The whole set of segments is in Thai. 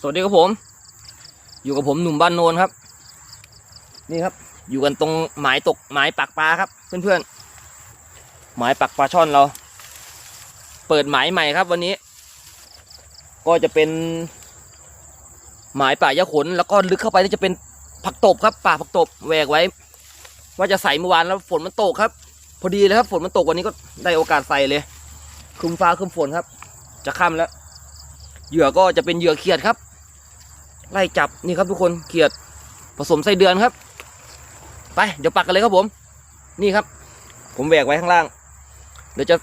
สวัสดีครับผม อยู่กับผมหนุ่มบ้านโนนครับ นี่ครับ อยู่กันตรงหมายตกหมายปักปลาครับ เพื่อนๆหมายปักปลาช่อนเรา เปิดหมายใหม่ครับ วันนี้ ก็จะเป็น หมายป่ายะขนแล้วก็ลึกเข้าไปนี่จะเป็นผักตบครับ ป่าผักตบแหวกไว้ ว่าจะใส่เมื่อวานแล้วฝนมันตกครับ พอดีเลยครับฝนมันตกวันนี้ก็ได้โอกาสใส่เลยครึมฟ้าครึมฝนครับ จะค่ำแล้วเหยื่อก็จะเป็นเหยื่อเขียดครับ ไล่จับนี่ครับทุกคนเขียดผสมไส้เดือนครับ ไปเดี๋ยวปักกันเลยครับผม นี่ครับ ผมแหวกไว้ข้างล่าง เดี๋ยวจะ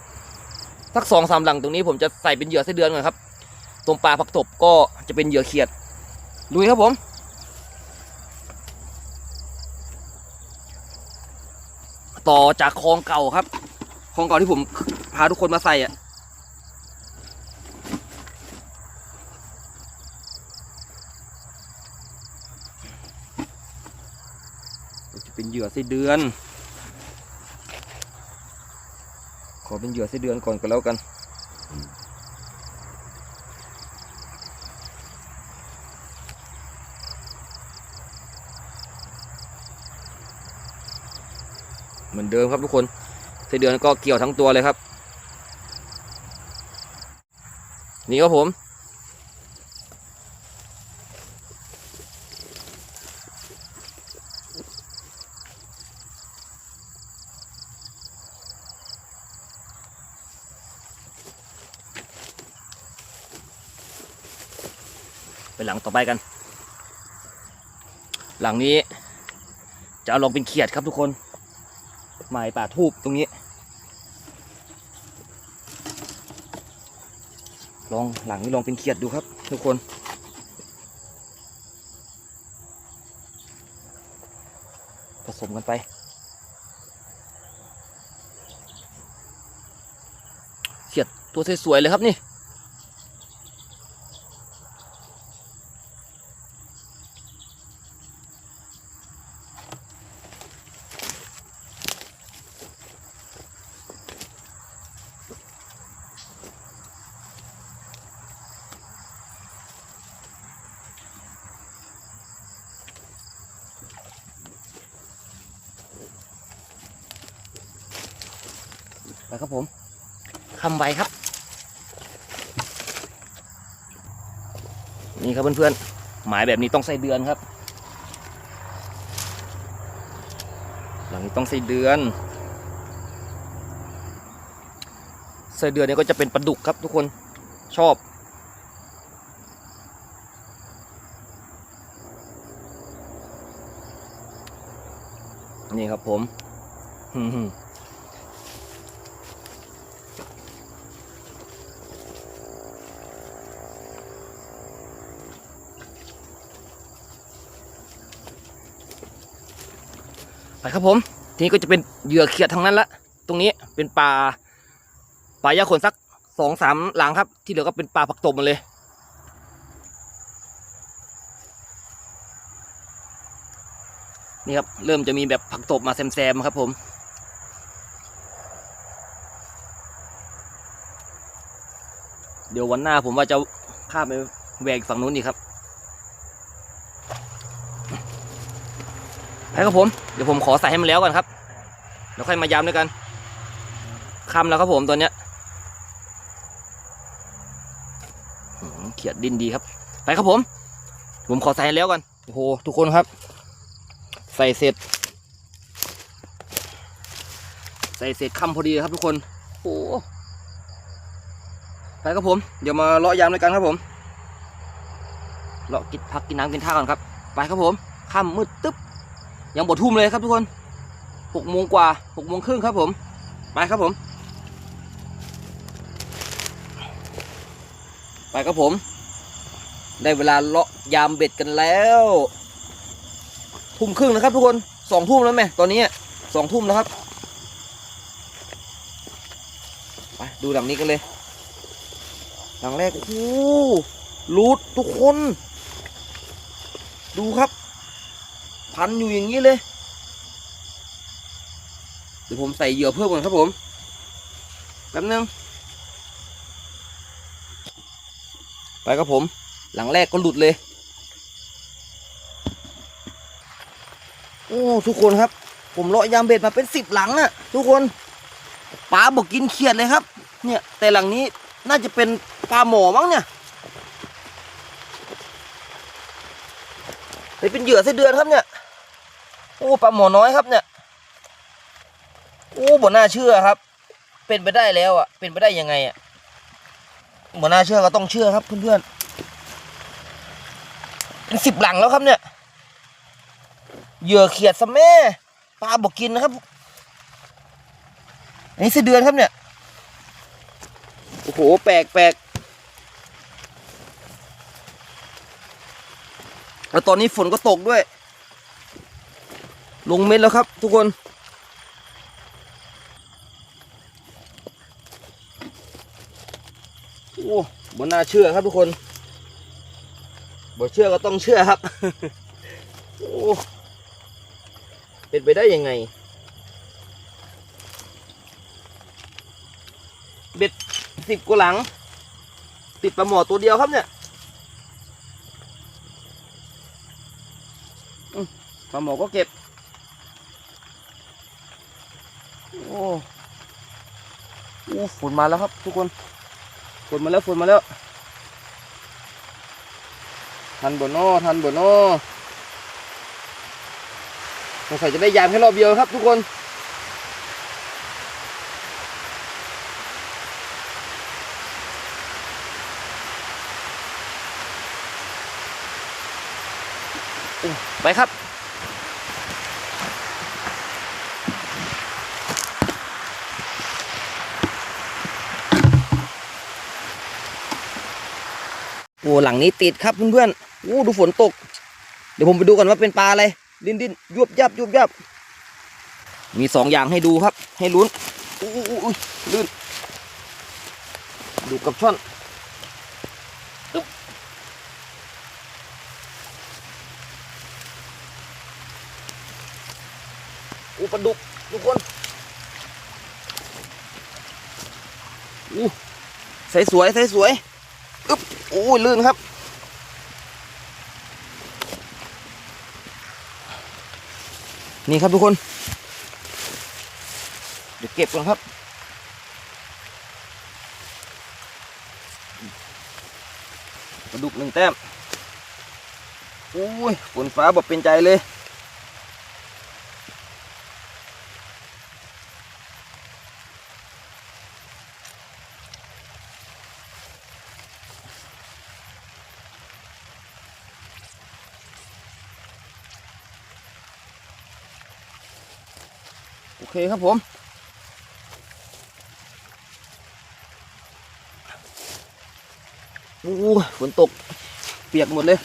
สักสองสามหลังตรงนี้ผมจะใส่เป็นเหยื่อไส้เดือนก่อนครับ ตรงปลาผักตบก็จะเป็นเหยื่อเขียดลุยครับผมต่อจากคลองเก่าครับคลองเก่าที่ผมพาทุกคนมาใส่อะ เหยื่อไส้เดือน ขอเป็นเหยื่อไส้เดือนก่อนก็แล้วกันเหมือนเดิมครับทุกคนไส้เดือนก็เกี่ยวทั้งตัวเลยครับ นี่ครับผม หลังต่อไปกัน หลังนี้จะเอาลงเป็นเขียดครับทุกคนหมายป่าทูบตรงนี้ ลองหลังนี้ลองเป็นเขียดดูครับทุกคน ผสมกันไป เขียดตัวสวยๆเลยครับนี่ ไปครับผมคำไวครับ นี่ครับเพื่อนๆหมายแบบนี้ต้องใส่เดือนครับ หลังนี้ต้องใส่เดือนใส่เดือนนี้ก็จะเป็นปลาดุกครับทุกคนชอบนี่ครับผม ไปครับผมทีนี้ก็จะเป็นเหยื่อเขียดทั้งนั้นละตรงนี้เป็นปลาปลายาขนสักสองสามหลังครับ ที่เหลือก็เป็นปลาผักตบหมาเลย นี่ครับ เริ่มจะมีแบบผักตบมาแซมๆครับผมเดี๋ยววันหน้าผมว่าจะข้ามไปแหวกฝั่งนู้นอีกครับ ไปครับผม เดี๋ยวผมขอใส่ให้มันแล้วก่อนครับแล้วค่อยมายำด้วยกันค่ำแล้วครับผมตอนเนี้ยเขียดดินดีครับ ไปครับผม ผมขอใส่ให้แล้วก่อนโอ้โหทุกคนครับ ใส่เสร็จ ใส่เสร็จค่ำพอดีครับทุกคนโอ้โหไปครับผม เดี๋ยวมาเลาะยำด้วยกันครับผมเลาะกินพักกินน้ำกินท่าก่อนครับ ไปครับผมค่ำมืดตึ๊บ ยังบททุ่มเลยครับทุกคนหกโมงกว่าหกโมงครึ่งครับผมไปครับผม ไปครับผม ได้เวลาเลาะยามเบ็ดกันแล้วทุ่มครึ่งนะครับทุกคนสองทุ่มแล้วไหมตอนนี้สองทุ่มแล้วครับไปดูหลังนี้กันเลย หลังแรกโอ้โหรูดทุกคน ดูครับ พันอยู่อย่างนี้เลย เดี๋ยวผมใส่เหยื่อเพิ่มก่อนครับผมแป๊บนึง ไปครับผม หลังแรกก็หลุดเลย โอ้ทุกคนครับ ผมเลาะยามเบ็ดมาเป็นสิบหลังอะทุกคนปลาบอกกินเขียดเลยครับ เนี่ย แต่หลังนี้น่าจะเป็นปลาหมอมั้งเนี่ยนี่เป็นเหยื่อไส้เดือนครับเนี่ย โอ้ปลาหมอน้อยครับเนี่ยโอ้บนน่าเชื่อครับ เป็นไปได้แล้วอะ เป็นไปได้ยังไงอะบนน่าเชื่อก็ต้องเชื่อครับเพื่อนๆเป็นสิบหลังแล้วครับเนี่ยเหยื่อเขียดสะแม่ปลาบอกกินนะครับอันนี้ไส้เดือนครับเนี่ยโอ้โหแปลกแปลกแล้วตอนนี้ฝนก็ตกด้วย ลงเม็ดแล้วครับ ทุกคน โอ้บนน่าเชื่อครับทุกคนบ่เชื่อก็ต้องเชื่อครับ โอ้เป็นไปได้ยังไง เบ็ดสิบกว่าหลัง ติดปลาหมอตัวเดียวครับเนี่ยปลาหมอก็เก็บ โอ้โอ้ ฝนมาแล้วครับ ทุกคนฝนมาแล้วฝนมาแล้ว ทันบนนอทันบนนอสงสัยจะได้ยามแค่รอบเดียวครับ ทุกคนไปครับ หลังนี้ติดครับเพื่อนๆโอ้ดูฝนตก เดี๋ยวผมไปดูกันว่าเป็นปลาอะไรดิ้นดิ้นยุบยับยุบยับ มีสองอย่างให้ดูครับ ให้ลุ้นอู้อู้อู้อุ้ยลื่นดูกับช่อนอู้ปลาดุกทุกคนอู้ใสสวยใสสวย โอ้ยลื่นครับ นี่ครับทุกคน เดี๋ยวเก็บก่อนครับกระดุกหนึ่งแต้มโอ้ยฝนฟ้าแบบเป็นใจเลย เคครับผมโอ้ฝนตก เปียกหมดเลย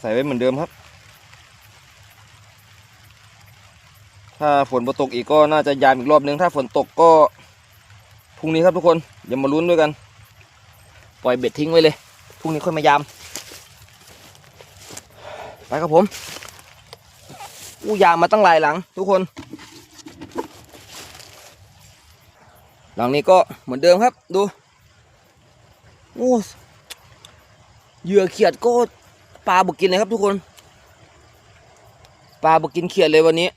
ใส่ไว้เหมือนเดิมครับ ถ้าฝนบ่ตกอีกก็น่าจะยามอีกรอบนึง ถ้าฝนตกก็พรุ่งนี้ครับทุกคนอย่ามาลุ้นด้วยกัน ปล่อยเบ็ดทิ้งไว้เลย พรุ่งนี้ค่อยมายาม ไปครับผม อู้ยามมาตั้งหลายหลัง ทุกคน หลังนี้ก็เหมือนเดิมครับ ดู โอ้เหยื่อเขียดก็ปลาบุกกินเลยครับทุกคน ปลาบุกกินเขียดเลยวันนี้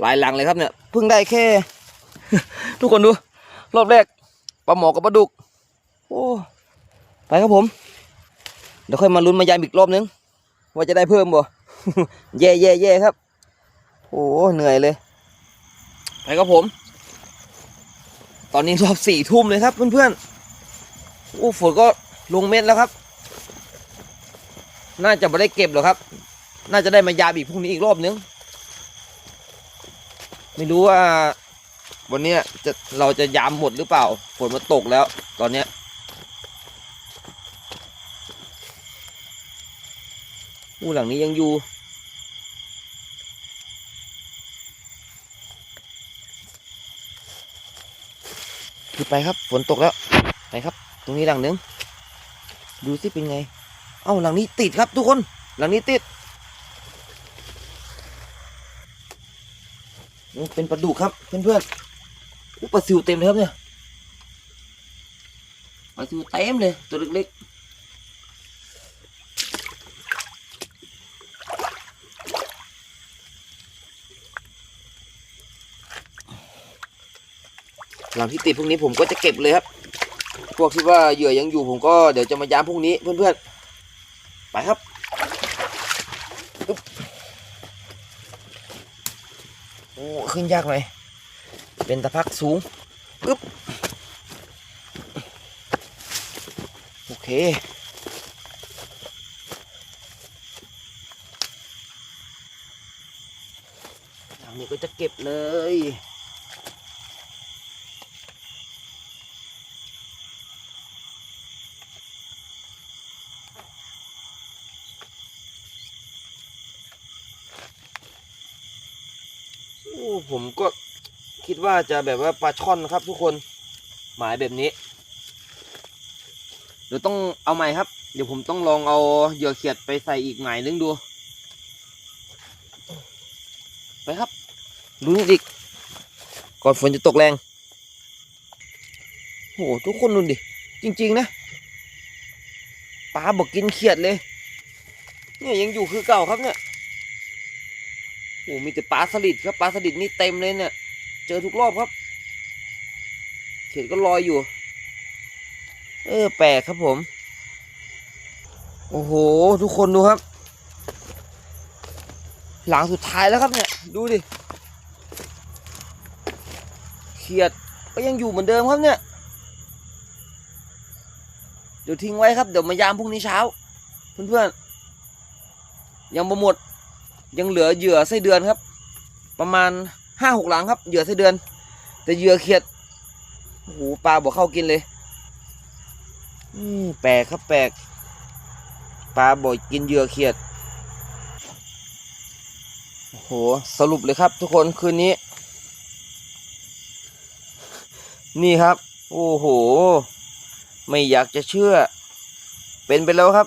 หลายหลังเลยครับเนี่ยเพิ่งได้แค่ ทุกคนดู รอบแรกปลาหมอกับปลาดุก โอ้ ไปครับผม เดี๋ยวค่อยมาลุ้นมายามอีกรอบนึง ว่าจะได้เพิ่มบ่ แย่แย่แย่ครับ โอ้เหนื่อยเลย ไปครับผม ตอนนี้รอบสี่ทุ่มเลยครับ เพื่อนๆ โอ้ฝนก็ลงเม็ดแล้วครับ น่าจะไม่ได้เก็บหรอกครับ น่าจะได้มายามอีพรุ่งนี้อีกรอบนึง ไม่รู้ว่า วันนี้จะเราจะยามหมดหรือเปล่า ฝนมันตกแล้ว ตอนเนี้ยอู้หลังนี้ยังอยู่ คือไปครับ ฝนตกแล้ว ไปครับ ตรงนี้หลังนึง ดูสิเป็นไง เอ้าหลังนี้ติดครับทุกคน หลังนี้ติดเป็นปลาดุกครับเพื่อนๆอู้ปลาซิวเต็มเลยครับเนี่ยปลาซิวเต็มเลยตัวเล็กๆ หลังที่ติดพวกนี้ผมก็จะเก็บเลยครับ พวกที่ว่าเหยื่อยังอยู่ผมก็เดี๋ยวจะมาย้ำพวกนี้เพื่อนๆ ไปครับอึ๊บโอ้ขึ้นยากหน่อย เป็นตะพักสูงปึ๊บโอเคอันนี้ก็จะเก็บเลย โอ้ ผมก็คิดว่าจะแบบว่าปลาช่อนครับ ทุกคนหมายแบบนี้เดี๋ยวต้องเอาใหม่ครับ เดี๋ยวผมต้องลองเอาเหยื่อเขียดไปใส่อีกหมายนึงดู ไปครับลุ้นอีก ก่อนฝนจะตกแรงโหทุกคนดูดิ จริง ๆ นะปลาบอกกินเขียดเลย เนี่ยยังอยู่คือเก่าครับเนี่ย โอ้มีแต่ปลาสลิดครับปลาสลิดนี่เต็มเลยเนี่ย เจอทุกรอบครับ เขียดก็ลอยอยู่ เออแปลกครับผม โอ้โห ทุกคนดูครับ หลังสุดท้ายแล้วครับเนี่ย ดูดิ เขียดก็ยังอยู่เหมือนเดิมครับเนี่ย เดี๋ยวทิ้งไว้ครับ เดี๋ยวมายามพรุ่งนี้เช้า เพื่อนๆ ยังบ่หมด ยังเหลือเหยื่อไส้เดือนครับ ประมาณห้าหกหลังครับเหยื่อไส้เดือน แต่เหยื่อเขียดโอ้โหปลาบอกเข้ากินเลยอืมแปลกครับแปลกปลาบ่อยกินเหยื่อเขียดโอ้โหสรุปเลยครับ ทุกคนคืนนี้ นี่ครับ โอ้โห ไม่อยากจะเชื่อ เป็นไปแล้วครับ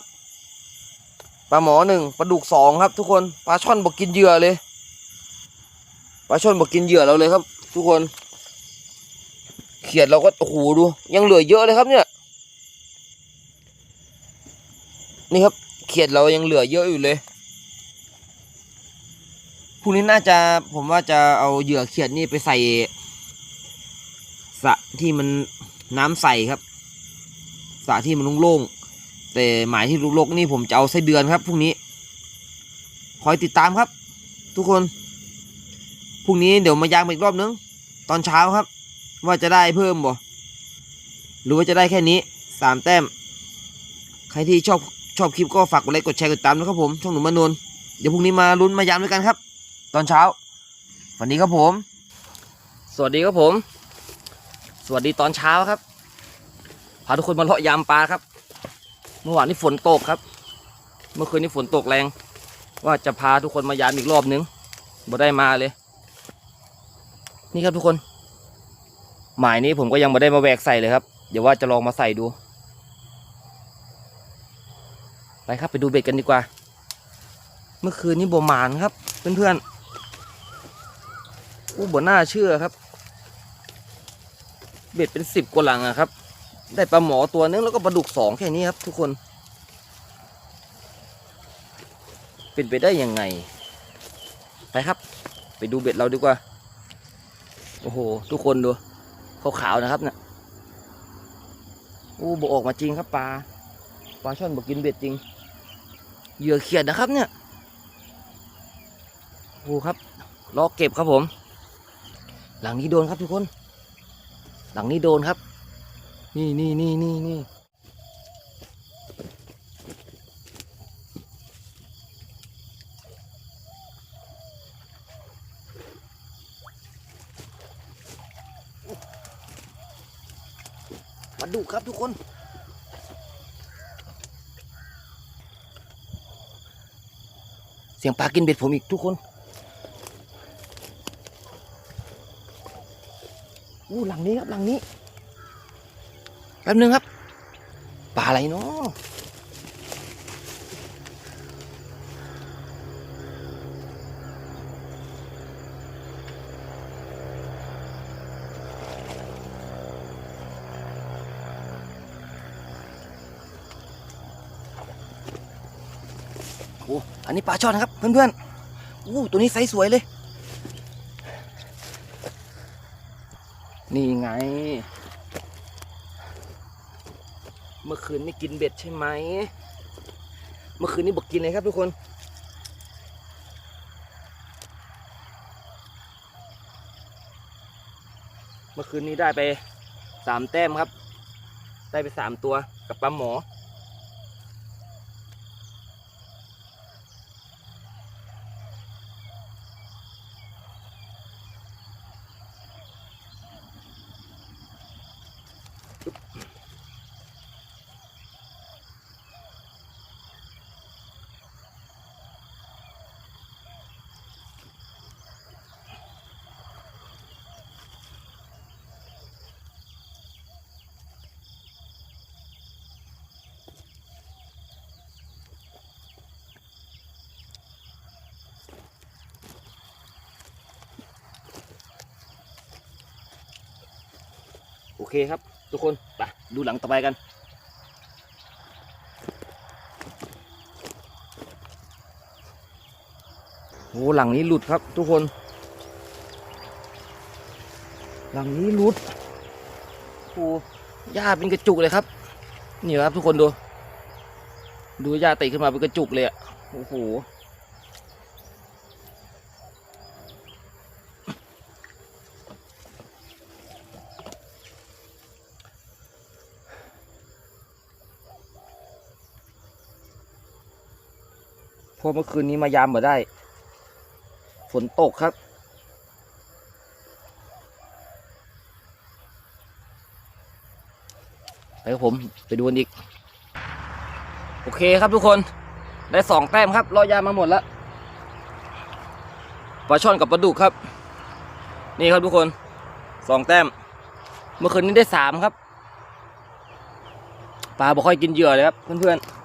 ปลาหมอหนึ่งปลาดุกสองครับ ทุกคนปลาช่อนบอกกินเหยื่อเลยปลาช่อนบอกกินเหยื่อเราเลยครับ ทุกคน เขียดเราก็โอ้โหดู ยังเหลือเยอะเลยครับเนี่ย นี่ครับ เขียดเรายังเหลือเยอะอยู่เลยพรุ่งนี้น่าจะผมว่าจะเอาเหยื่อเขียดนี่ไปใส่สระที่มันน้ำใสครับสระที่มันโล่งๆ แต่หมายที่ลูกๆนี่ผมจะเอาไส้เดือนครับพรุ่งนี้ คอยติดตามครับ ทุกคนพรุ่งนี้เดี๋ยวมายางอีกรอบนึง ตอนเช้าครับ ว่าจะได้เพิ่มบ่หรือว่าจะได้แค่นี้สามแต้ม ใครที่ชอบชอบคลิปก็ฝากกดไลค์กดแชร์กดติดตามนะครับผมช่องหนุ่มมานนเดี๋ยวพรุ่งนี้มาลุ้นมายามด้วยกันครับ ตอนเช้าวัสดีครับผม สวัสดีครับผม สวัสดีตอนเช้าครับพาทุกคนมาเลาะยามปลาครับ มื่อวานนี้ฝนตกครับ เมื่อคืนนี้ฝนตกแรง ว่าจะพาทุกคนมายามอีกรอบนึงบ่ได้มาเลย นี่ครับทุกคน หมายนี้ผมก็ยังไม่ได้มาแวกใส่เลยครับ เดี๋ยวว่าจะลองมาใส่ดู ไปครับไปดูเบ็ดกันดีกว่า เมื่อคืนนี้บหมานครับ เพื่อนๆอู้บ่น่าเชื่อครับ เบ็ดเป็นสิบกว่าหลังอะครับ ได้ปลาหมอตัวนึงแล้วก็ปลาดุกสองแค่นี้ครับ ทุกคน เป็นไปได้ยังไง ไปครับ ไปดูเบ็ดเราดีกว่า โอ้โห ทุกคนดูขาวๆนะครับเนี่ยอู้บออกมาจริงครับปลาปลาช่อนบอกกินเบ็ดจริงเหยื่อเขียดนะครับเนี่ยโอ้ครับรอเก็บครับผม หลังนี้โดนครับทุกคน หลังนี้โดนครับ นี่นี่นี่นี่นี่มาดูครับทุกคนเสียงปลากินเบ็ดผมอีกทุกคนอู้หลังนี้ครับหลังนี้ แป๊บนึงครับปลาอะไรเนาะโอ้อันนี้ปลาช่อนนะครับเพื่อนๆโอ้ตัวนี้ไซส์สวยเลย นี่ไง เมื่อคืนไม่กินเบ็ดใช่ไหม เมื่อคืนนี้บอกกินเลยครับทุกคน เมื่อคืนนี้ได้ไปสามแต้มครับ ได้ไปสามตัวกับปลาหมอ โอเคครับ ทุกคนไปดูหลังต่อไปกัน โอ้หลังนี้หลุดครับ ทุกคน หลังนี้หลุดโอ้หญ้าเป็นกระจุกเลยครับ นี่ครับทุกคนดู ดูหญ้าติขึ้นมาเป็นกระจุกเลยอะโอ้โห เพราะเมื่อคืนนี้มายามมาได้ ฝนตกครับ ไปครับผมไปดูกันอีก โอเคครับทุกคนได้สองแต้มครับรอยามมาหมดแล้วปลาช่อนกับปลาดุกครับ นี่ครับทุกคนสองแต้ม เมื่อคืนนี้ได้สามครับปลาบ่ค่อยกินเหยื่อเลยครับเพื่อนๆ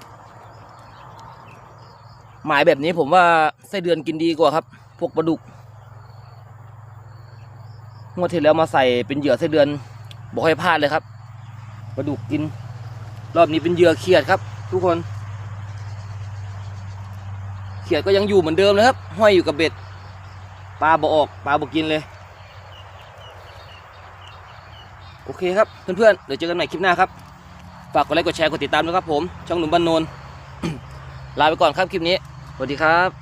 หมายแบบนี้ผมว่าไส้เดือนกินดีกว่าครับ พวกปลาดุกงวดที่แล้วมาใส่เป็นเหยื่อไส้เดือนบอกให้พลาดเลยครับปลาดุกกิน รอบนี้เป็นเหยื่อเขียดครับ ทุกคน เขียดก็ยังอยู่เหมือนเดิมเลยครับ ห้อยอยู่กับเบ็ดปลาบ่ออกปลาบ่กินเลย โอเคครับ เพื่อนๆเดี๋ยวเจอกันใหม่คลิปหน้าครับ ฝากกดไลค์กดแชร์กดติดตามด้วยครับผม ช่องหนุ่มบ้านโนนลาไปก่อนครับคลิปนี้ สวัสดีครับ